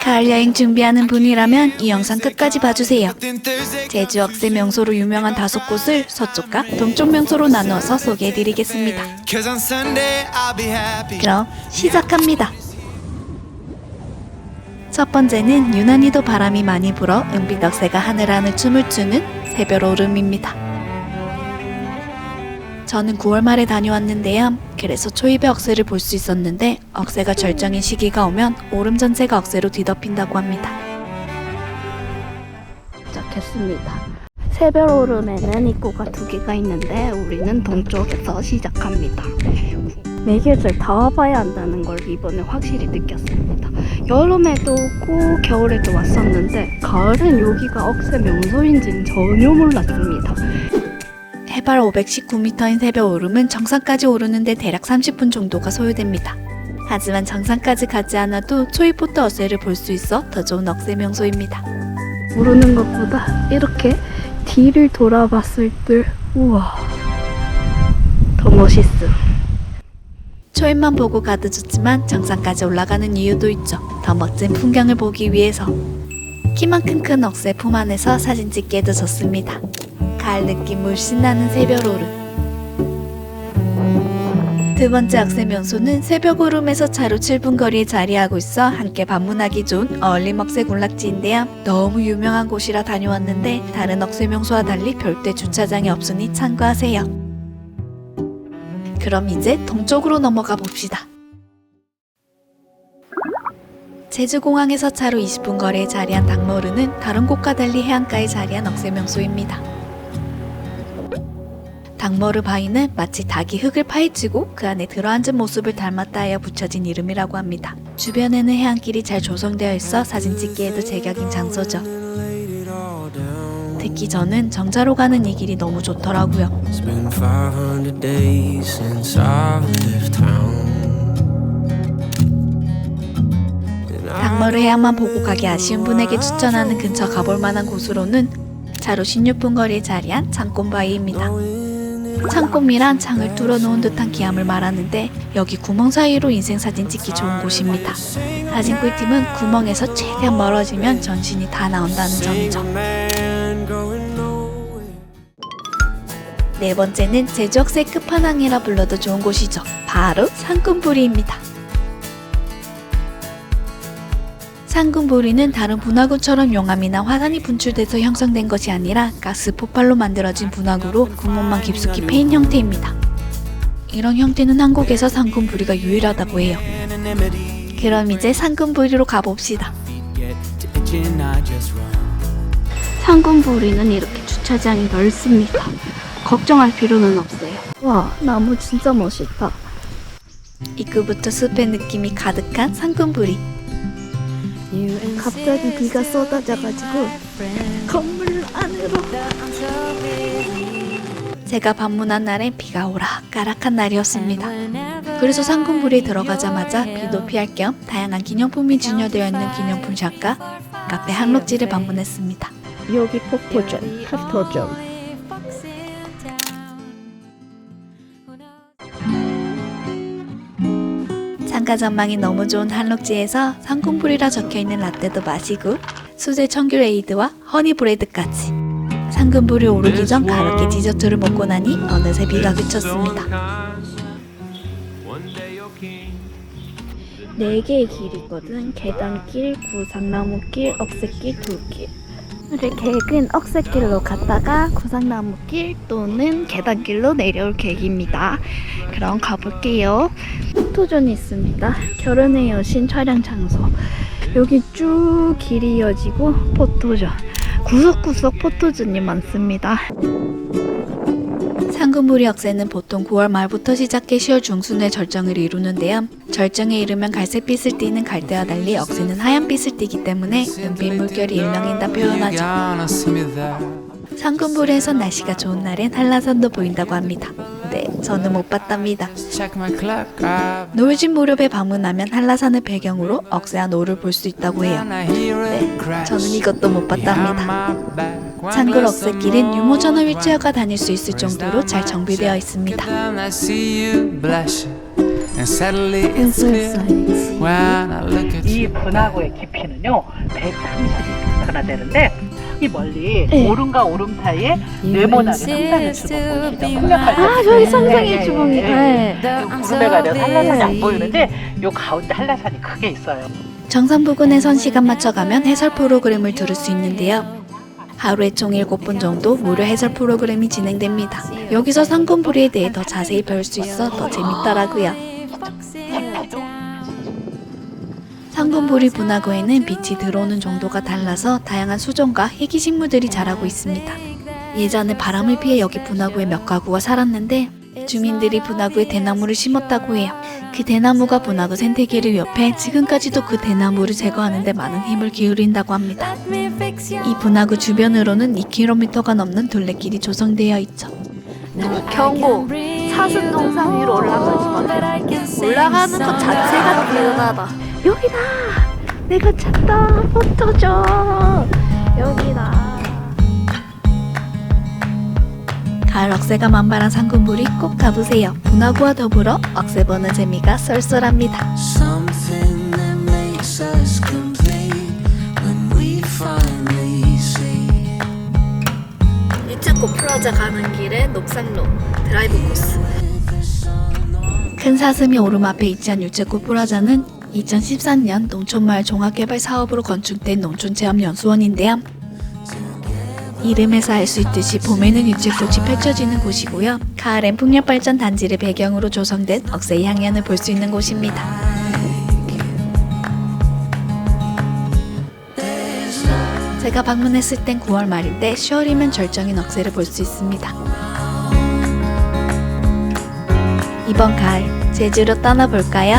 가을 여행 준비하는 분이라면 이 영상 끝까지 봐주세요. 제주 억새 명소로 유명한 다섯 곳을 서쪽과 동쪽 명소로 나누어서 소개해드리겠습니다. 그럼 시작합니다. 첫 번째는 유난히도 바람이 많이 불어 은빛 억새가 하늘 안을 춤을 추는 새별 오름입니다. 저는 9월 말에 다녀왔는데요. 그래서 초입의 억새를 볼 수 있었는데 억새가 절정인 시기가 오면 오름 전체가 억새로 뒤덮인다고 합니다. 시작했습니다. 새별 오름에는 입구가 두 개가 있는데 우리는 동쪽에서 시작합니다. 매개를 다 와봐야 한다는 걸 이번에 확실히 느꼈습니다. 여름에도 오고 겨울에도 왔었는데 가을엔 여기가 억새 명소인지는 전혀 몰랐습니다. 해발 519m인 새벽 오름은 정상까지 오르는데 대략 30분 정도가 소요됩니다. 하지만 정상까지 가지 않아도 초입부터 억새를 볼 수 있어 더 좋은 억새 명소입니다. 오르는 것보다 이렇게 뒤를 돌아봤을 때 우와 더 멋있음. 초입만 보고 가도 좋지만 정상까지 올라가는 이유도 있죠. 더 멋진 풍경을 보기 위해서. 키만큼 큰 억새 품 안에서 사진 찍기에도 좋습니다. 가을 느낌 물씬 나는 새벽 오름. 두 번째 억새 명소는 새벽 오름에서 차로 7분 거리에 자리하고 있어 함께 방문하기 좋은 어울림 억새 군락지인데요. 너무 유명한 곳이라 다녀왔는데 다른 억새 명소와 달리 별대 주차장이 없으니 참고하세요. 그럼 이제 동쪽으로 넘어가 봅시다. 제주공항에서 차로 20분 거리에 자리한 당모르는 다른 곳과 달리 해안가에 자리한 억새명소입니다. 당모르 바위는 마치 닭이 흙을 파헤치고 그 안에 들어앉은 모습을 닮았다 하여 붙여진 이름이라고 합니다. 주변에는 해안길이 잘 조성되어 있어 사진 찍기에도 제격인 장소죠. 특히 저는 정자로 가는 이 길이 너무 좋더라고요. It's been 500 days since I've left town. And I 당머르 해안만 보고 가기 아쉬운 분에게 추천하는 근처 가볼 만한 곳으로는 차로 16분 거리에 자리한 창꽃바위입니다. 창꽃미란 창을 뚫어놓은 듯한 기함을 말하는데 여기 구멍 사이로 인생 사진 찍기 좋은 곳입니다. 사진 꿀팁은 구멍에서 최대한 멀어지면 전신이 다 나온다는 점이죠. 네 번째는 제주억새 끝판왕이라 불러도 좋은 곳이죠. 바로 상군부리입니다. 상군부리는 다른 분화구처럼 용암이나 화산이 분출돼서 형성된 것이 아니라 가스 폭발로 만들어진 분화구로 구멍만 깊숙이 패인 형태입니다. 이런 형태는 한국에서 상군부리가 유일하다고 해요. 그럼 이제 상군부리로 가봅시다. 상군부리는 이렇게 주차장이 넓습니다. 걱정할 필요는 없어요. 와, 나무 진짜 멋있다. 입구부터 숲의 느낌이 가득한 상군부리. 갑자기 비가 쏟아져가지고 건물 안으로 제가 방문한 날엔 비가 오락가락한 날이었습니다. 그래서 상군부리에 들어가자마자 비도 피할 겸 다양한 기념품이 진열되어 있는 기념품 샵과 카페 한록지를 방문했습니다. 여기 폭포점, 탑토점. 창가 전망이 너무 좋은 한록지에서 상군부리라 적혀있는 라떼도 마시고 수제 청귤 에이드와 허니브레드까지 상군부리 오르기 전 가볍게 디저트를 먹고 나니 어느새 비가 그쳤습니다. 네 개의 길이거든. 계단길, 구상나무길, 억새길, 둘길. 우리 계획은 억새길로 갔다가 구상나무길 또는 계단길로 내려올 계획입니다. 그럼 가볼게요. 포토존이 있습니다. 결혼의 여신 촬영 장소. 여기 쭉 길이 이어지고 포토존. 구석구석 포토존이 많습니다. 상금부리 억새는 보통 9월 말부터 시작해 10월 중순에 절정을 이루는데요. 절정에 이르면 갈색빛을 띠는 갈대와 달리 억새는 하얀빛을 띠기 때문에 은빛 물결이 일렁인다 표현하죠. 상금부리에선 날씨가 좋은 날엔 한라산도 보인다고 합니다. 네, 저는 못 봤답니다. 노을진 무렵에 방문하면 한라산을 배경으로 억새와 노를 볼 수 있다고 해요. 네, 저는 이것도 못 봤답니다. some 억새길은 유모전화 more 휠체어가 다닐 수 있을 정도로 잘 정비되어 있습니다. Then I see you blushing. and suddenly it's clear when I look at 이 you. 분화구의 깊이는요 130m나 되는데 이 멀리 네. 오름과 오름 사이에 네모나게 주먹 보이시죠? 풍력할 때 아 저기 네. 요 구름에 가면 한라산이 안 보이는데 요 가운데 한라산이 크게 있어요. 정상 부근에 선 시간 맞춰가면 해설 프로그램을 들을 수 있는데요. 하루에 총 7번 정도 무료 해설 프로그램이 진행됩니다. 여기서 상권부리에 대해 더 자세히 배울 수 있어 더 재밌더라고요. 상권부리 분화구에는 빛이 들어오는 정도가 달라서 다양한 수종과 희귀 식물들이 자라고 있습니다. 예전에 바람을 피해 여기 분화구에 몇 가구가 살았는데 주민들이 분화구에 대나무를 심었다고 해요. 그 대나무가 분화구 생태계를 위협해 지금까지도 그 대나무를 제거하는 데 많은 힘을 기울인다고 합니다. 이 분화구 주변으로는 2km가 넘는 둘레길이 조성되어 있죠. 경고 사슴 동상 위로 올라가지 마세요 올라가는 것 자체가 대단하다 여기다 내가 찾다 포토죠 여기다 가을 억새가 만발한 상군부리 꼭 가보세요. 분화구와 더불어 억새 보는 재미가 쏠쏠합니다. Something that makes us complete when we finally see. 유채꽃 플라자 가는 길에 녹상로 드라이브 코스 큰 사슴이 오르막에 위치한 유채꽃 플라자는 2013년 농촌마을 종합개발 사업으로 건축된 농촌체험연수원인데요. 이름에서 알 수 있듯이 봄에는 유채꽃이 펼쳐지는 곳이고요. 가을엔 풍력발전 단지를 배경으로 조성된 억새 향연을 볼 수 있는 곳입니다. 제가 방문했을 땐 9월 말인데 10월이면 절정인 억새를 볼 수 있습니다. 이번 가을 제주로 떠나볼까요?